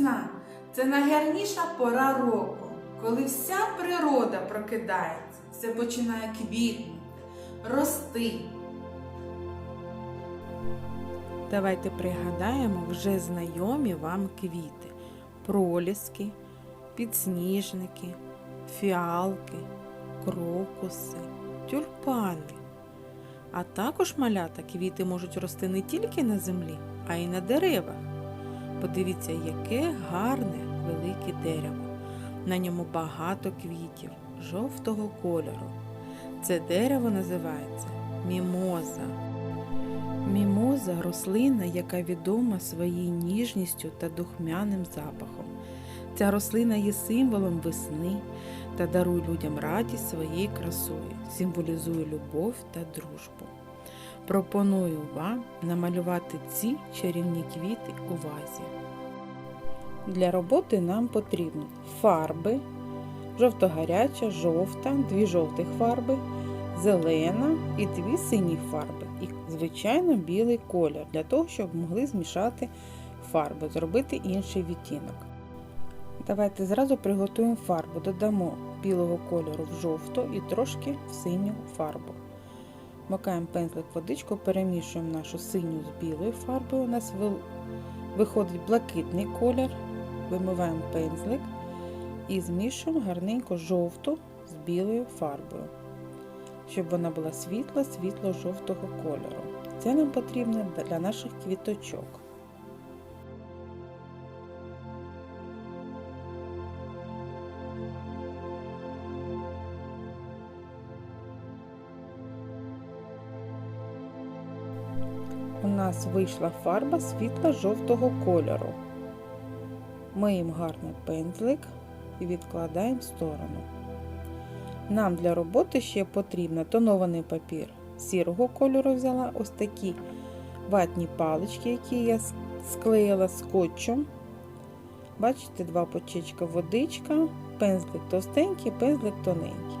Весна це найгарніша пора року, коли вся природа прокидається, все починає квітнути, рости. Давайте пригадаємо вже знайомі вам квіти: проліски, підсніжники, фіалки, крокуси, тюльпани. А також малята квіти можуть рости не тільки на землі, а й на деревах. Подивіться, яке гарне велике дерево. На ньому багато квітів жовтого кольору. Це дерево називається мімоза. Мімоза рослина, яка відома своєю ніжністю та духмяним запахом. Ця рослина є символом весни та дарує людям радість своєю красою, символізує любов та дружбу. Пропоную вам намалювати ці чарівні квіти у вазі. Для роботи нам потрібні фарби, жовто-гаряча, жовта, дві жовтих фарби, зелена і дві сині фарби. І, звичайно, білий колір для того, щоб могли змішати фарби, зробити інший відтінок. Давайте зразу приготуємо фарбу. Додамо білого кольору в жовту і трошки в синю фарбу. Макаємо пензлик водичку, перемішуємо нашу синю з білою фарбою. У нас виходить блакитний колір. Вимиваємо пензлик і змішуємо гарненько жовту з білою фарбою, щоб вона була світла, світло-жовтого кольору. Це нам потрібно для наших квіточок. Нас вийшла фарба світло-жовтого кольору. Миємо гарний пензлик і відкладаємо в сторону. Нам для роботи ще потрібно тонований папір сірого кольору взяла ось такі ватні палички, які я склеїла скотчем. Бачите, два почечка водичка, пензлик товстенький, пензлик тоненький.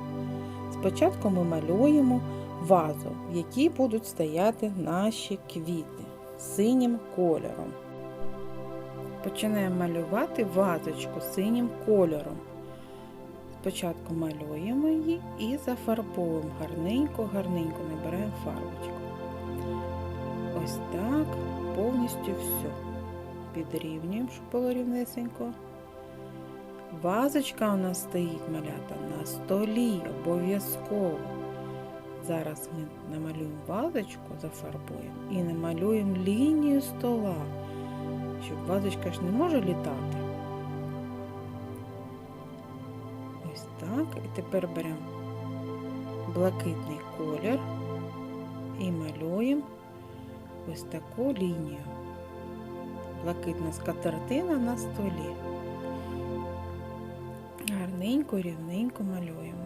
Спочатку ми малюємо вазу, в якій будуть стояти наші квіти синім кольором. Починаємо малювати вазочку синім кольором. Спочатку малюємо її і зафарбуємо гарненько-гарненько набираємо фарбочку. Ось так, повністю все. Підрівнюємо, щоб було рівнесенько. Вазочка у нас стоїть малята на столі обов'язково. Зараз ми намалюємо вазочку, зафарбуємо і намалюємо лінію стола, щоб вазочка ж не може літати. Ось так. І тепер беремо блакитний колір і малюємо ось таку лінію. Блакитна скатертина на столі. Гарненько, рівненько малюємо.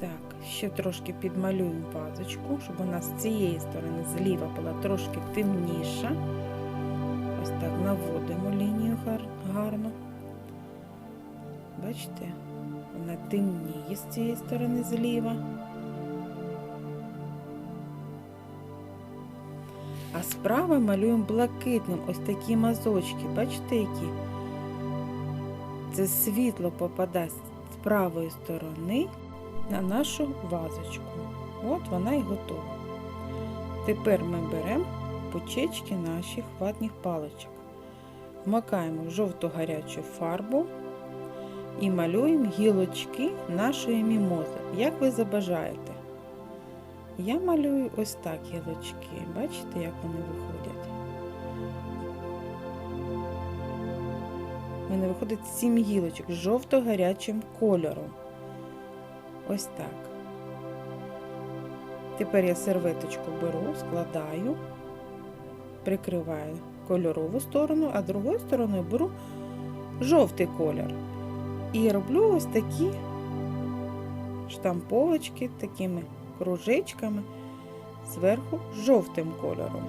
Так, ще трошки підмалюємо вазочку, щоб нас з цієї сторони зліва була трошки темніша. Ось так наводимо лінію гарно. Бачите, вона темніє з цієї сторони зліва. А справа малюємо блакитним ось такі мазочки. Бачите, які? Це світло попадає з правої сторони на нашу вазочку. От вона і готова. Тепер ми беремо почечки наших ватних паличок. Вмикаємо в жовту гарячу фарбу і малюємо гілочки нашої мімози, як ви забажаєте. Я малюю ось так гілочки. Бачите, як вони виходять? У мене виходить сім гілочок з жовто-гарячим кольором. Ось так. Тепер я серветочку беру, складаю, прикриваю кольорову сторону, а другою стороною беру жовтий колір. І роблю ось такі штамповочки такими кружечками зверху жовтим кольором.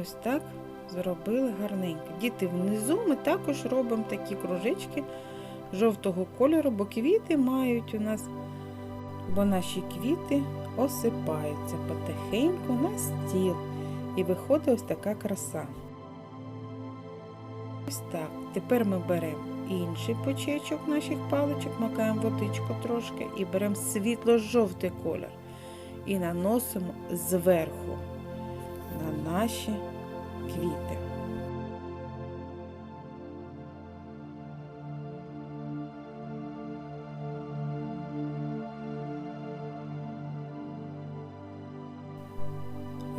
Ось так зробили гарненько. Діти, внизу ми також робимо такі кружечки жовтого кольору, бо квіти мають у нас, бо наші квіти осипаються потихеньку на стіл. І виходить ось така краса. Ось так. Тепер ми беремо інший почечок наших паличок, макаємо водичку трошки і беремо світло-жовтий колір і наносимо зверху наші квіти.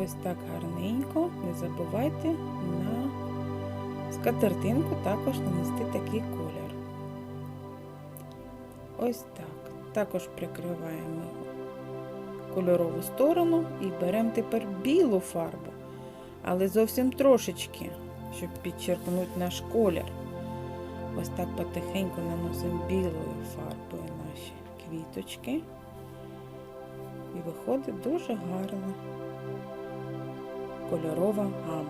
Ось так гарненько, не забувайте на скатертинку також нанести такий колір. Ось так. Також прикриваємо кольорову сторону і беремо тепер білу фарбу, але зовсім трошечки, щоб підчеркнути наш колір. Ось так потихеньку наносимо білою фарбою наші квіточки. І виходить дуже гарна кольорова гама.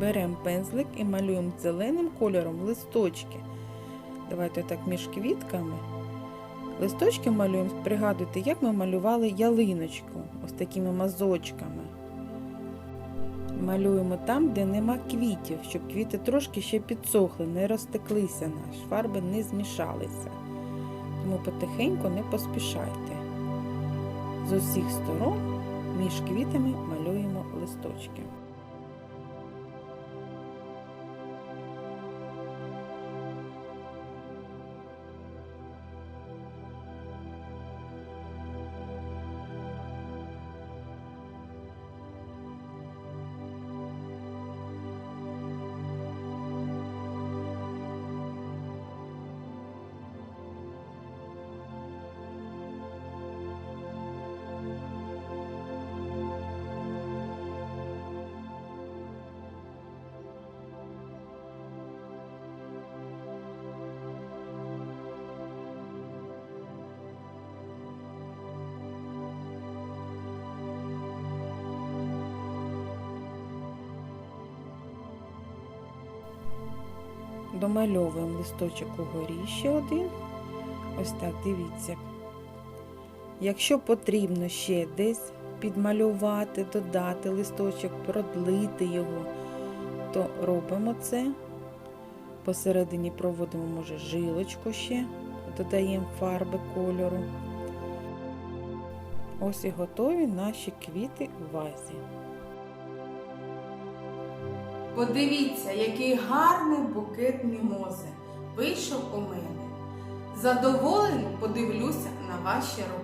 Беремо пензлик і малюємо зеленим кольором листочки. Давайте так між квітками. Листочки малюємо, пригадуйте, як ми малювали ялиночку, ось такими мазочками. Малюємо там, де нема квітів, щоб квіти трошки ще підсохли, не розтеклися наші, фарби не змішалися. Тому потихеньку не поспішайте. З усіх сторон між квітами малюємо листочки. Домальовуємо листочок угорі ще один. Ось так, дивіться. Якщо потрібно ще десь підмалювати, додати листочок, продлити його, то робимо це. Посередині проводимо, може, жилочку ще, додаємо фарби кольору. Ось і готові наші квіти у вазі. Подивіться, який гарний букет мімози вийшов у мене. Задоволено подивлюся на ваші роботи.